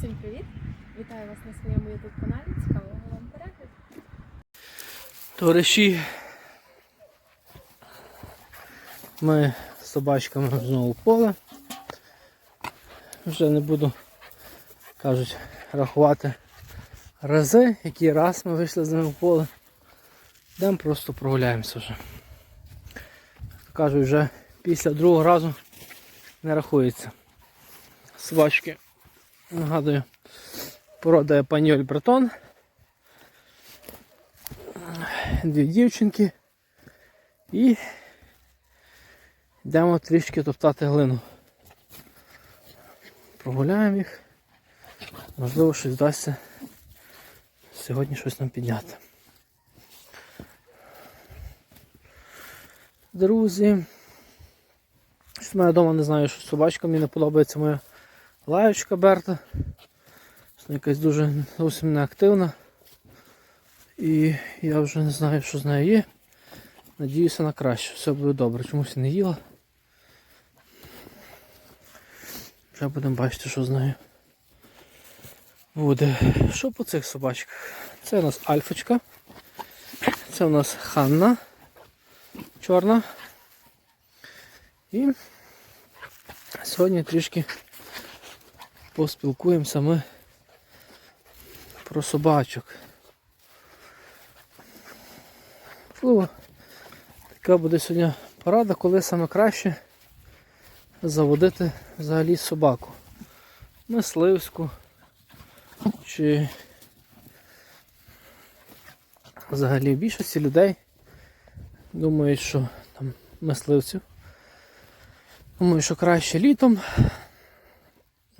Усім привіт! Вітаю вас на своєму YouTube каналі. Цікавого вам перегляду. Товариші, ми з собачками знову поле. Вже не буду, кажуть, рахувати рази, який раз ми вийшли з ними в поле. Йдемо просто прогуляємося вже. Кажуть, вже після другого разу не рахується. Собачки, нагадую, порода Епаньоль Бретон. дві дівчинки і йдемо трішки топтати глину. Прогуляємо їх. Можливо, щось вдасться сьогодні щось нам підняти. Друзі. Щось мене вдома не знаю, що з собачками мені не подобається моя лаєчка Берта. Якась дуже зовсім неактивна. І я вже не знаю, що з нею є. Надіюся на краще. Все буде добре. Чомусь не їла. Вже будемо бачити, що з нею буде. Що по цих собачках? Це у нас Альфочка. Це у нас Ханна чорна. І сьогодні трішки поспілкуємося ми про собачок. Можливо, така буде сьогодні порада, коли саме краще заводити взагалі собаку. Мисливську чи взагалі в більшості людей думають, що там мисливців. Думаю, що краще літом.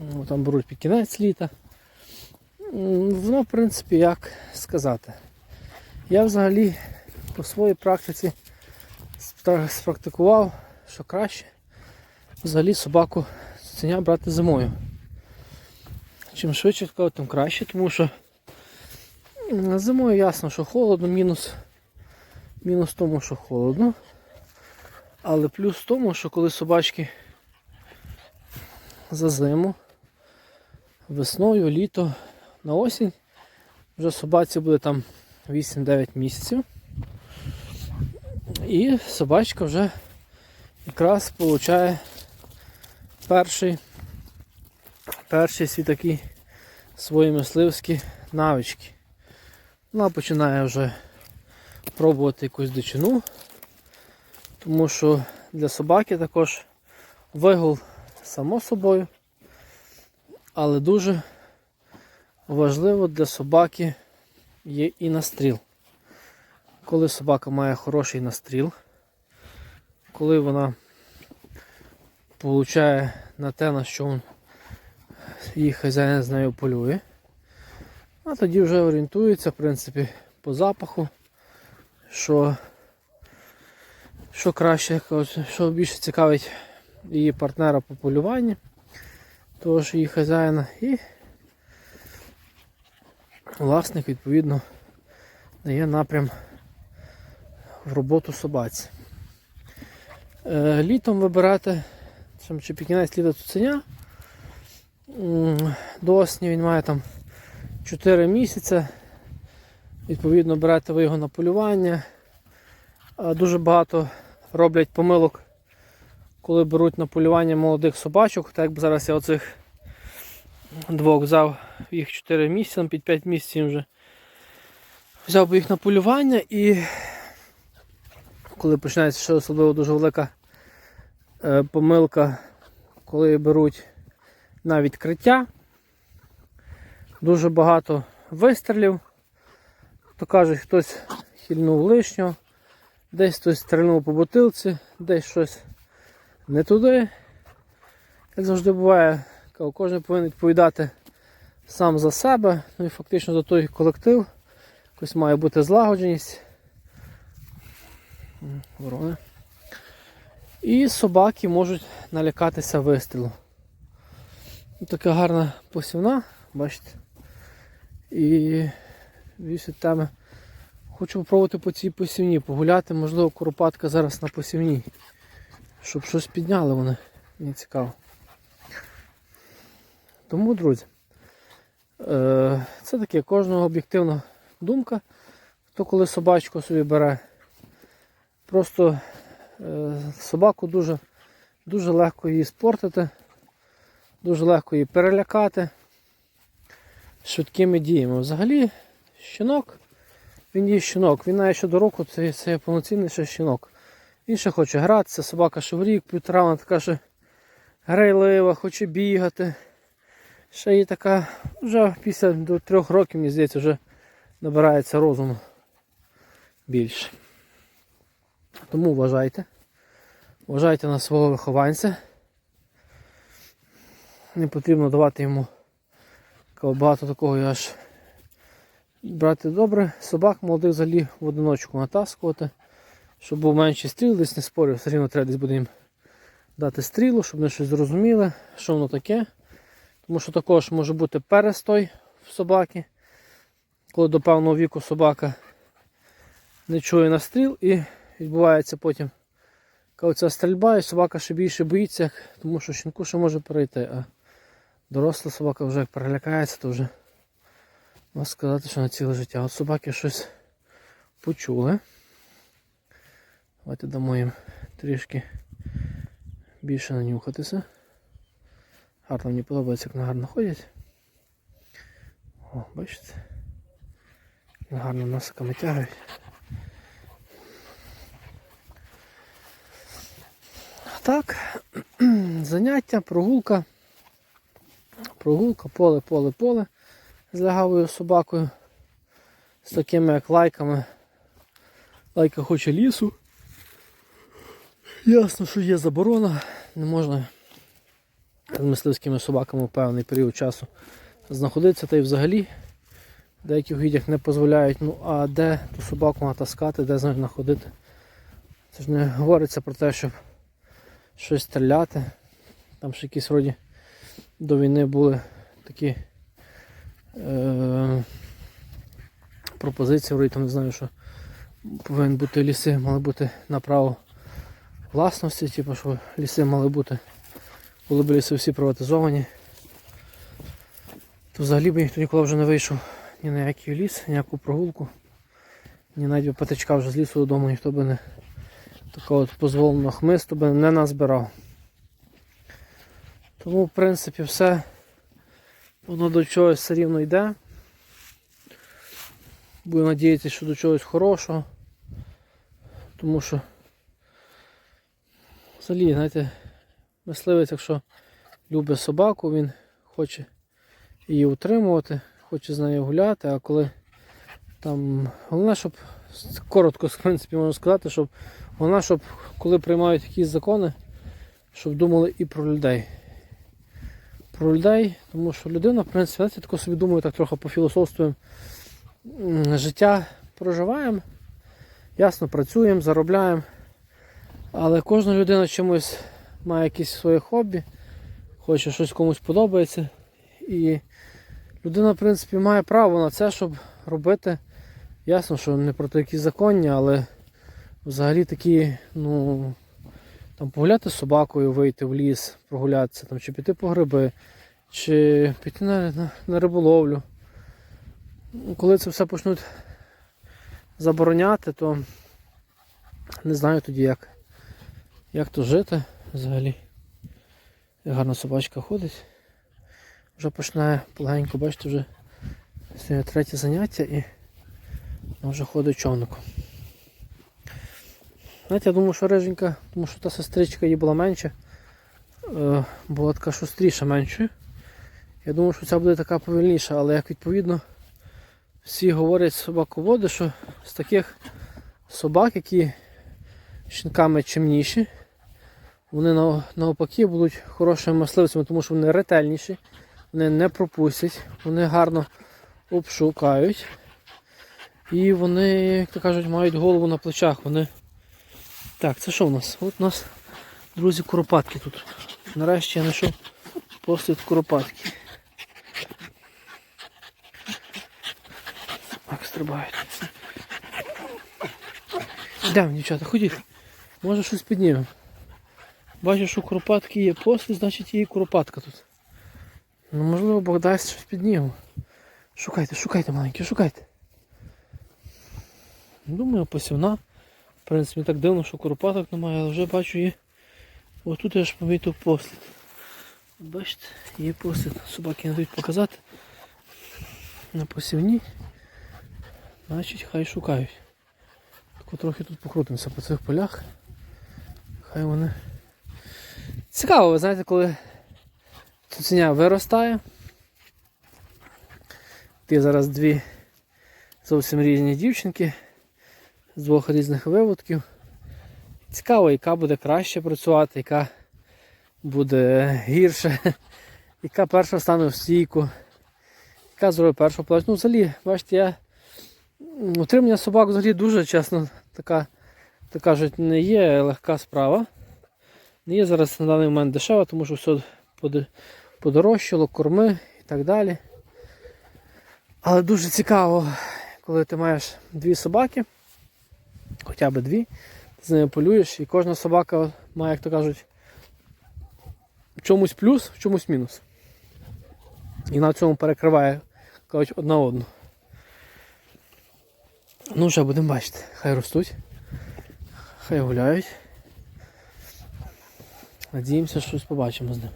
Ну, Там беруть під кінець літа. Воно, в принципі, як сказати. Я взагалі по своїй практиці спрактикував, що краще взагалі собаку цуценя брати зимою. Чим швидше, тим краще, тому що зимою ясно, що холодно, мінус, мінус тому, що холодно. Але плюс в тому, що коли собачки за зиму, весною, літо, на осінь, вже собаці буде там 8-9 місяців. І собачка вже якраз получає перший, перші свій такі свої мисливські навички. Вона починає вже пробувати якусь дичину, тому що для собаки також вигул само собою, але дуже важливо для собаки є і настріл. Коли собака має хороший настріл, коли вона получає на те, на що її хазяїн з нею полює, а тоді вже орієнтується, в принципі, по запаху, що, що краще, що більше цікавить її партнера по полюванні, того ж її хазяїна, і власник, відповідно, дає напрям в роботу собаці. Е, літом вибирати чи під кінець літа цуценя. До осені він має там 4 місяці. Відповідно, берете ви його на полювання. Дуже багато роблять помилок, коли беруть на полювання молодих собачок. Так як зараз я оцих двох взяв їх 4 місяці, під 5 місяців вже. Взяв би їх на полювання і коли починається ще особливо дуже велика е, помилка, коли беруть на відкриття. Дуже багато вистрілів. То кажуть, хтось хильнув лишнього, десь хтось стрільнув по бутилці, десь щось не туди. Як завжди буває, кожен повинен відповідати сам за себе, ну і фактично за той колектив. Якось має бути злагодженість. Ворони. І собаки можуть налякатися вистрілу. Така гарна посівна, бачите. І більше теми. Хочу спробувати по цій посівні, погуляти, можливо, куропатка зараз на посівній. Щоб щось підняли вони. Мені цікаво. Тому, друзі, Е, Це таке кожного об'єктивна думка. Хто коли собачку собі бере. Просто е, собаку дуже, дуже легко її спортити, дуже легко її перелякати швидкими діями. Взагалі, щенок, він є щенок. Він навіть щодо року це, це повноцінний ще щенок. Ще хоче гратися, собака ще в рік, півтора, вона така ще грайлива, хоче бігати. Ще є така, вже після до трьох років, мені здається, вже набирається розуму більше. Тому вважайте. Вважайте на свого вихованця. Не потрібно давати йому багато такого і аж брати добре. Собак молодих взагалі в одиночку натаскувати, щоб був менший стріл, десь не спорю, все рівно треба десь буде їм дати стрілу, щоб вони щось зрозуміли, що воно таке. Тому що також може бути перестой в собаки, коли до певного віку собака не чує настріл і відбувається потім коли ця стрільба, і собака ще більше боїться, тому що щенку ще може перейти. А доросла собака вже як перелякається, то вже можна сказати, що на ціле життя. От собаки щось почули. Давайте дамо їм трішки більше нанюхатися. Гарно мені подобається, як вони гарно ходять. О, бачите? Гарно носиками тягають. Так, заняття, прогулка. Прогулка, поле, поле, поле з лягавою собакою. З такими як лайками. Лайка хоче лісу. Ясно, що є заборона, не можна з мисливськими собаками в певний період часу знаходитися та й взагалі в деяких віддях не дозволяють. Ну а де ту собаку натаскати, де з нею знаходити. Це ж не говориться про те, щоб щось стріляти. Там ще якісь вроді до війни були такі е, пропозиції, вроді там не знаю, що повинні бути ліси, мали бути на право власності, типу, що ліси мали бути, коли б ліси всі приватизовані. То взагалі б ніхто ніколи вже не вийшов ні на який ліс, ніяку прогулку, ні навіть би патичка вже з лісу додому ніхто би не такого дозволеного хмисту би не назбирав. Тому, в принципі, все воно до чогось все рівно йде. Буду надіятися, що до чогось хорошого. Тому що взагалі, знаєте, мисливець, якщо любить собаку, він хоче її утримувати, хоче з нею гуляти, а коли там головне, щоб коротко, в принципі, можна сказати, щоб головне, щоб коли приймають якісь закони, щоб думали і про людей. Про людей, тому що людина, в принципі, знаєте, тако собі думаю, так трохи пофілософствуємо. Життя проживаємо, ясно, працюємо, заробляємо. Але кожна людина чимось має якесь своє хобі, хоче щось комусь подобається. І людина, в принципі, має право на це, щоб робити. Ясно, що не проти якісь законні, але взагалі такі, ну, там погуляти з собакою, вийти в ліс, прогулятися, там, чи піти по гриби, чи піти на, на, на риболовлю. Ну, Коли це все почнуть забороняти, то не знаю тоді як, як то жити взагалі. Гарна собачка ходить. Вже починає полегенько, бачите, вже сьогодні третє заняття і вона вже ходить човником. Знаєте, я думаю, що риженька, тому що та сестричка її була менша, е, була така шустріша меншою. Я думаю, що ця буде така повільніша, але як відповідно всі говорять собаководи, що з таких собак, які щенками чимніші, вони нав- навпаки будуть хорошими мисливцями, тому що вони ретельніші, вони не пропустять, вони гарно обшукають. І вони, як то кажуть, мають голову на плечах. Вони... Так, це що у нас? От у нас, друзі, куропатки тут. Нарешті я знайшов послід куропатки. Так, стрибають. Йдемо, дівчата, ходіть. Може щось піднімемо. Бачу, що куропатки є послід, значить є і куропатка тут. Ну можливо Бог дасть щось піднімемо. Шукайте, шукайте, маленькі, шукайте. Думаю, посівна. В принципі, так дивно, що куропаток немає, але вже бачу її. Отут я ж помітив послід. Бачите, є послід. Собаки не дають показати. На посівні. Значить, хай шукають. Трохи тут покрутимося по цих полях. Хай вони. Цікаво, ви знаєте, коли цуценя виростає. Ти зараз дві зовсім різні дівчинки з двох різних виводків. Цікаво, яка буде краще працювати, яка буде гірше, яка перша стане в стійку, яка зробить першу плач. Ну, взагалі, бачите, я утримання собак взагалі дуже чесно, така, так кажуть, не є легка справа. Не є зараз на даний момент дешево, тому що все подорожчало, корми і так далі. Але дуже цікаво, коли ти маєш дві собаки, хоча б дві, ти з ними полюєш, і кожна собака має, як то кажуть, в чомусь плюс, в чомусь мінус. І на цьому перекриває кажуть, одна одну. Ну, вже будемо бачити. Хай ростуть, хай гуляють. Надіємося, щось побачимо з ним.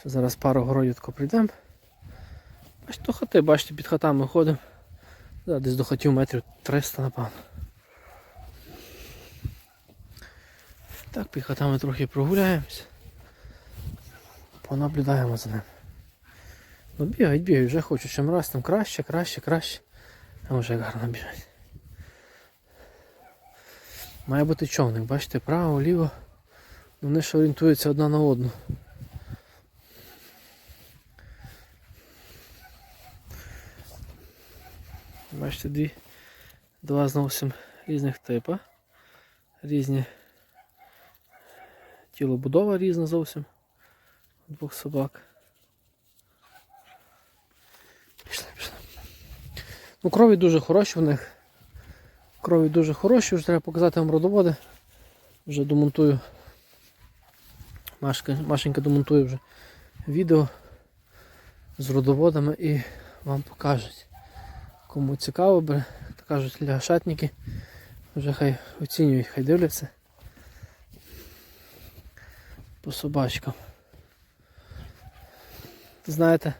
Що зараз пару городів прийдемо. До хати, бачите, під хатами ходимо. Да, десь до хатів метрів 300, напевно. Так, під хатами трохи прогуляємось. Понаблюдаємо за ним. Ну бігають, бігають, вже хочуть чим раз там краще, краще, краще. А вже гарно біжать. Має бути човник, бачите, право, ліво. Вони ж орієнтуються одна на одну. Бачите, дві, два зовсім різних типа. Різні тілобудова різна зовсім. Двох собак. Пішли, пішли. Ну, крові дуже хороші в них. Крові дуже хороші, вже треба показати вам родоводи. Вже домонтую. Машка, Машенька домонтує вже відео з родоводами і вам покажуть. Кому цікаво, бе, то кажуть для шатники, вже хай оцінюють, хай дивляться по собачкам. Знаєте,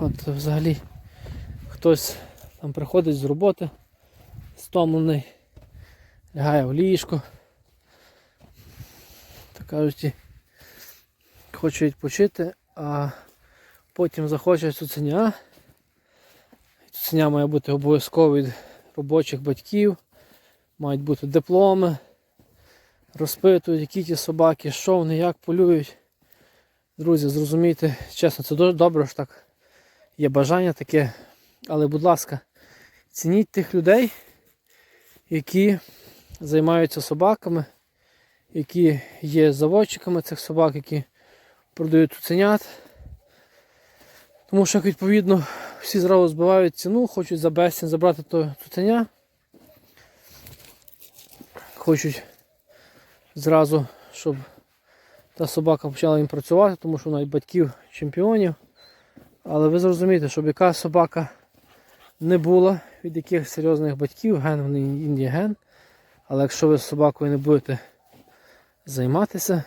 от взагалі хтось там приходить з роботи, стомлений, лягає в ліжко, так кажуть, і хоче відпочити, а потім захоче цуценя. Цуценя має бути обов'язково від робочих батьків, мають бути дипломи, розпитують, які ті собаки, що вони, як полюють. Друзі, зрозумійте, чесно, це дуже добре, що так є бажання таке. Але, будь ласка, цініть тих людей, які займаються собаками, які є заводчиками цих собак, які продають цуценят. Тому що, відповідно, всі зразу збивають ціну, хочуть за безцінь забрати то цуценя. Хочуть зразу, щоб та собака почала їм працювати, тому що вона і батьків чемпіонів. Але ви зрозумієте, щоб яка собака не була від яких серйозних батьків, ген вони є ген. Але якщо ви з собакою не будете займатися,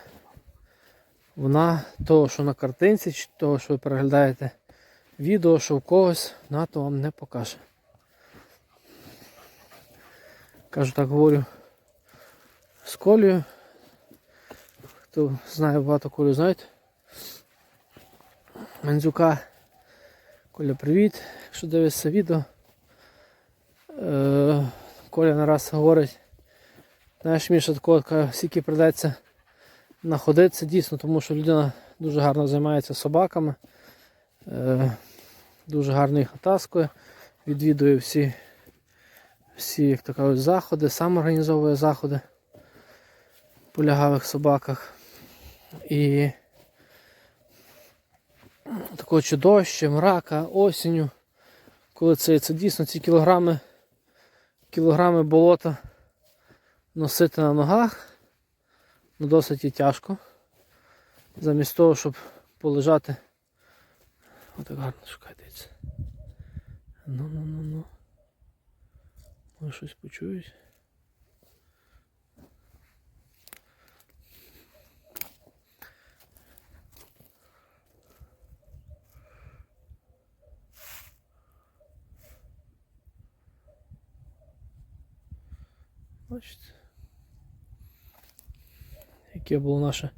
вона того, що на картинці, чи того, що ви переглядаєте відео, що в когось, вона то вам не покаже. Кажу, так говорю з Колею. Хто знає багато Колю, знаєте. Мандзюка. Коля, привіт, якщо дивишся відео. Е, Коля нараз говорить, знаєш, Міша, такого скільки придеться находитися дійсно, тому що людина дуже гарно займається собаками, е, дуже гарно їх натаскує, відвідує всі, всі як то кажуть, заходи, сам організовує заходи по лягавих собаках. І такого чи дощем, мрака, осінню, коли це, це дійсно ці кілограми, кілограми болота носити на ногах, ну досить і тяжко. Замість того, щоб полежати Отак гарно шукайте. Ну, ну, ну, ну. Може щось почують. Бачите? Яке було наше,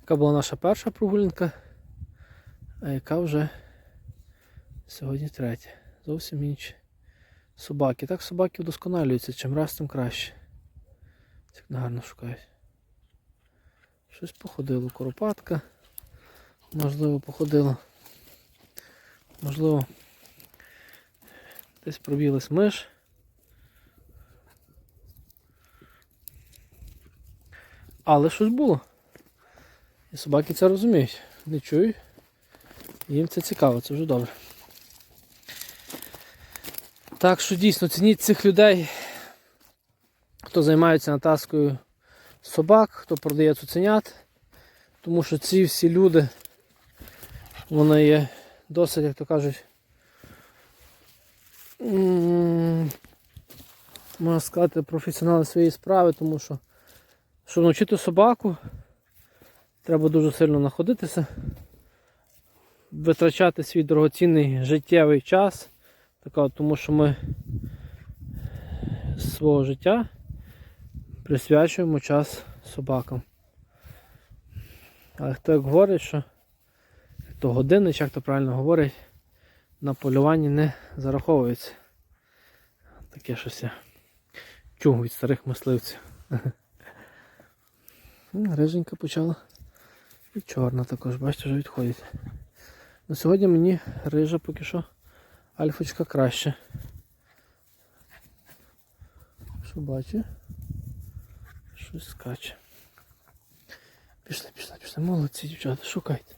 яка була наша перша прогулянка, а яка вже сьогодні третя. Зовсім інші собаки. Так собаки вдосконалюються, чим раз тим краще. Як гарно шукають. Щось походило, коропатка. Можливо, походило. Можливо, десь пробілась миш. Але щось було. І собаки це розуміють. Не чують. Їм це цікаво, це вже добре. Так що дійсно цініть цих людей, хто займається натаскою собак, хто продає цуценят. Тому що ці всі люди, вони є досить, як то кажуть, можна сказати, професіонали своєї справи, тому що щоб навчити собаку, треба дуже сильно знаходитися, витрачати свій дорогоцінний життєвий час, тому що ми з свого життя присвячуємо час собакам. Але хто як говорить, що то години, чи як то правильно говорить, на полюванні не зараховується. Таке щось я чув від старих мисливців. М, Риженька почала. І чорна також, бачите, вже відходить. На сьогодні мені рижа поки що альфочка краще. Що бачу? Щось скаче. Пішли, пішли, пішли. Молодці, дівчата, шукайте.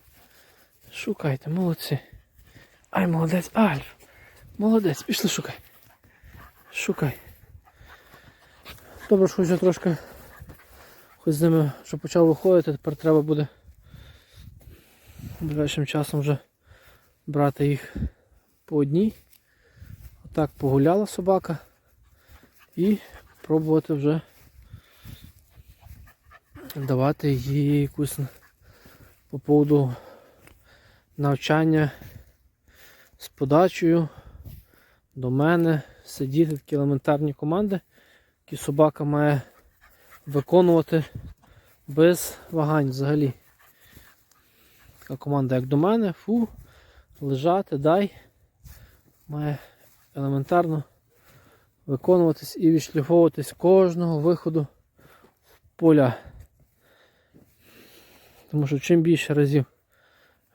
Шукайте, молодці. Ай, молодець, Альф. Молодець, пішли шукай. Шукай. Добре, що вже трошки з ними вже почав виходити, тепер треба буде ближайшим часом вже брати їх по одній. Отак погуляла собака і пробувати вже давати їй якусь по поводу навчання з подачею до мене сидіти такі елементарні команди, які собака має виконувати без вагань взагалі. Така команда, як до мене, фу, лежати, дай, має елементарно виконуватись і відшліфовуватись кожного виходу в поля. Тому що чим більше разів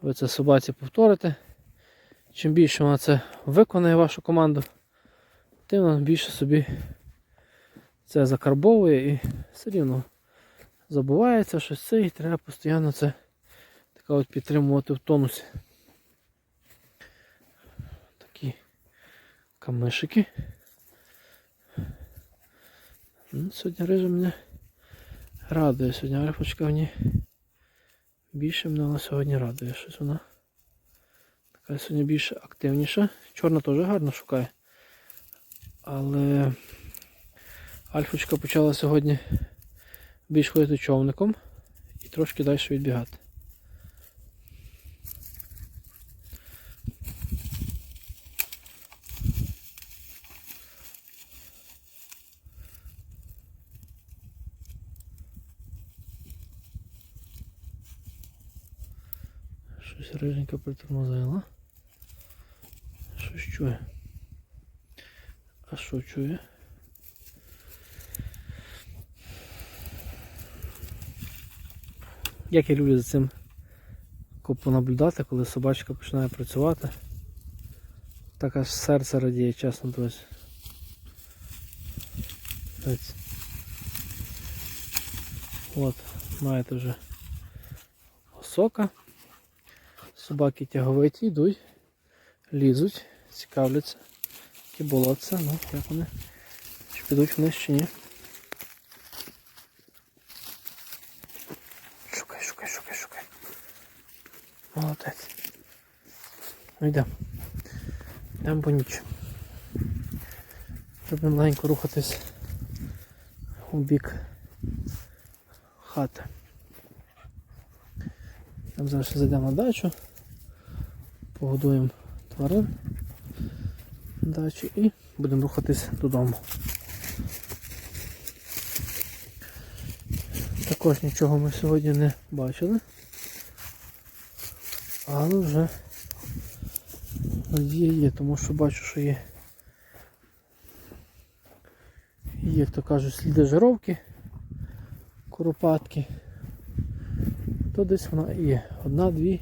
ви це собаці повторите, чим більше вона це виконає вашу команду, тим вона більше собі це закарбовує і все рівно забувається щось це і треба постійно це така от підтримувати в тонусі. Такі камишики. Ну, Сьогодні рижа мене радує. Сьогодні альфочка мені більше мене вона сьогодні радує. Щось вона така сьогодні більше активніша. Чорна теж гарно шукає. Але Альфочка почала сьогодні більш ходити човником і трошки далі відбігати. Щось риженька притормозила. Щось чує. А що чує? Як я люблю за цим понаблюдати, коли собачка починає працювати. Так аж серце радіє, чесно, друзі. От, маєте вже сока. Собаки тяговиті йдуть, лізуть, цікавляться. Які болотця, ну як вони. Чи підуть вниз чи ні. Шукай, шукай, шукай, шукай. Молодець. Ну йдемо. Йдемо по ніч. Щоб маленько рухатись у бік хати. Там зараз зайдемо на дачу, погодуємо тварин на дачі і будемо рухатись додому. Також нічого ми сьогодні не бачили, але вже надія є, тому що бачу, що є, є, як то кажуть, сліди жировки, куропатки то десь вона є. Одна-дві,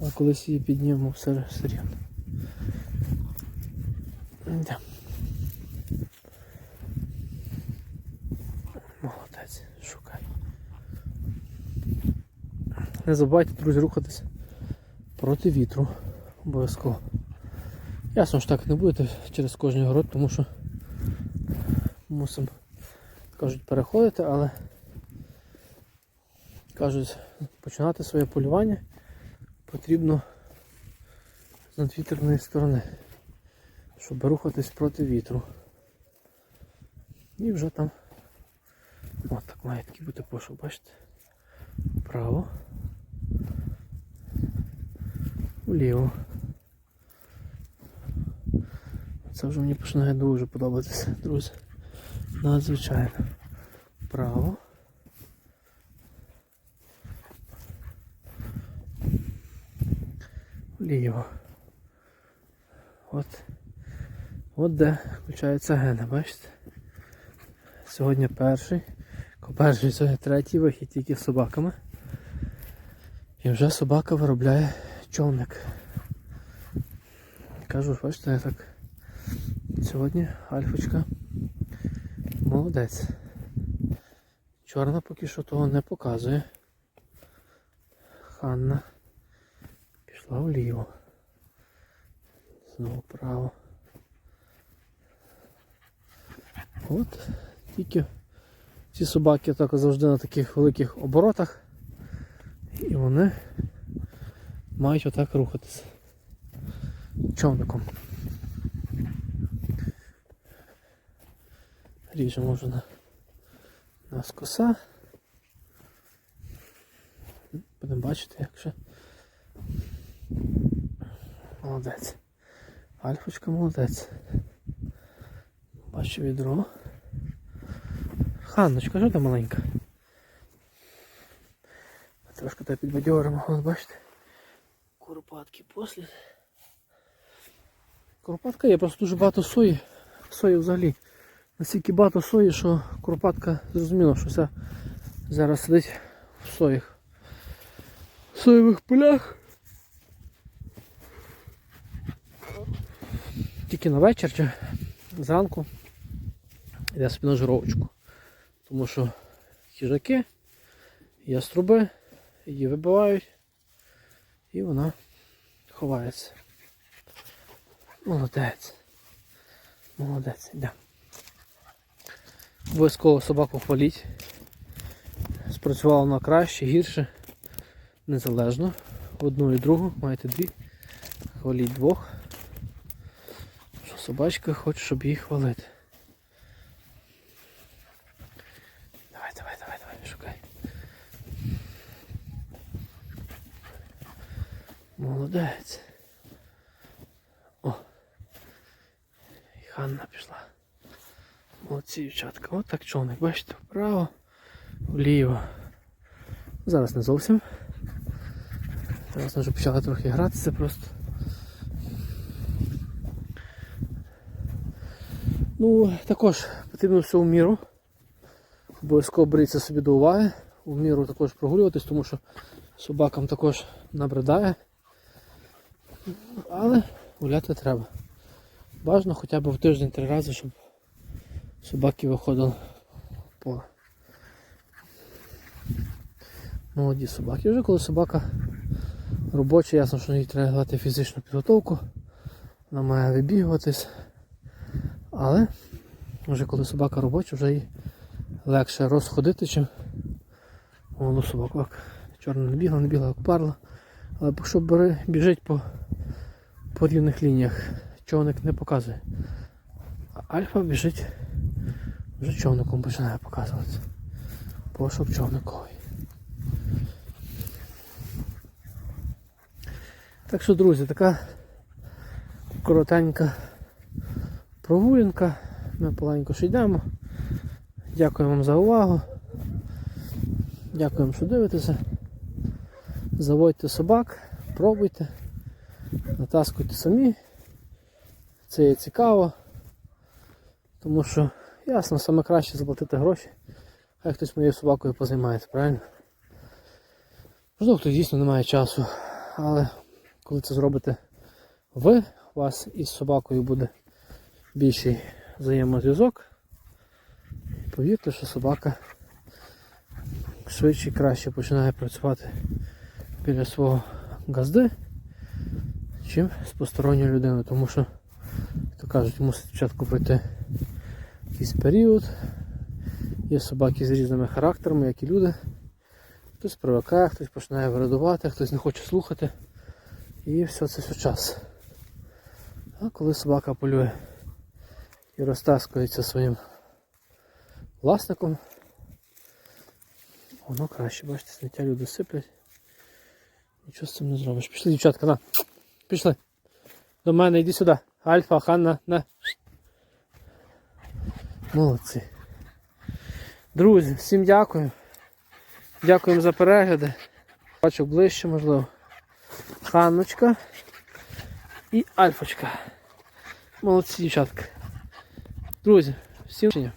а колись її піднімемо все, рівно. Йдемо. Молодець, шукай. Не забувайте, друзі, рухатись проти вітру. Обов'язково. Ясно що так не будете через кожний город, тому що мусимо, кажуть, переходити, але кажуть, починати своє полювання потрібно з надвітряної сторони, щоб рухатись проти вітру. І вже там от так має такий бути пошук, бачите? Вправо. Вліво. Це вже мені починає дуже подобатися, друзі. Надзвичайно. Вправо. Вліво. От. От де включається гена, бачите? Сьогодні перший. Перший сьогодні третій вихід тільки з собаками. І вже собака виробляє човник. Кажу, бачите, я так. Сьогодні Альфочка молодець. Чорна поки що того не показує. Ханна пішла вліво. Знову вправо. От тільки ці собаки так завжди на таких великих оборотах. І вони мають отак рухатися човником. Ріжемо вже на нас коса. Будемо бачити, як ще. Молодець. Альфочка молодець. Бачу відро. Ханночка, що ти маленька? Трошки тебе підбадьоримо, от бачите. Куропатки послід. Куропатка є, просто дуже багато сої. Сої взагалі. Настільки багато сої, що куропатка зрозуміла, що вся зараз сидить в соях. В соєвих полях. Тільки на вечір чи зранку йде собі на жировочку. Тому що хижаки, яструби її вибивають і вона ховається. Молодець. Молодець, йде. Обов'язково собаку хваліть. Спрацювала вона краще, гірше, незалежно. Одну і другу, маєте дві. Хваліть двох. Що собачка хоче, щоб її хвалити. Давай, давай, давай, давай, шукай. Молодець. О. І Ханна пішла. Молодці дівчатка. От так човник, бачите, вправо, вліво. Зараз не зовсім. Зараз вже почали трохи гратися просто. Ну, також потрібно все у міру. Обов'язково беріться собі до уваги, у міру також прогулюватись, тому що собакам також набридає. Але гуляти треба. Бажано хоча б в тиждень три рази, щоб собаки виходили поле. Молоді собаки. Вже коли собака робоча, ясно, що їй треба давати фізичну підготовку. Вона має вибігуватись. Але вже коли собака робоча, вже їй легше розходити, чим молоду собаку. Чорна не бігла, не бігла, як парла. Але якщо бери, біжить по по рівних лініях. Човник не показує. А альфа біжить, вже човником починає показувати. Пошук човниковий. Так що, друзі, така коротенька прогулянка. Ми поленько ще йдемо. Дякую вам за увагу. Дякуємо, що дивитеся. Заводьте собак, пробуйте, натаскуйте самі. Це є цікаво. Тому що, ясно, саме краще заплатити гроші, хай хтось моєю собакою позаймається, правильно? Можливо, хтось дійсно не має часу, але коли це зробите ви, у вас із собакою буде більший взаємозв'язок. Повірте, що собака швидше і краще починає працювати біля свого газди, чим з посторонньою людиною, тому що, як то кажуть, мусить спочатку пройти якийсь період. Є собаки з різними характерами, як і люди. Хтось привикає, хтось починає вирадувати, хтось не хоче слухати. І все це все час. А коли собака полює і розтаскується своїм власником, воно краще, бачите, сміття люди сиплять. Нічого з цим не зробиш. Пішли, дівчатка, на. Пішли. До мене, йди сюди. Альфа, Ханна, на. Молодці. Друзі, всім дякую. Дякуємо за перегляди. Бачу ближче, можливо. Ханночка і Альфочка. Молодці, дівчатка. Друзі, всім.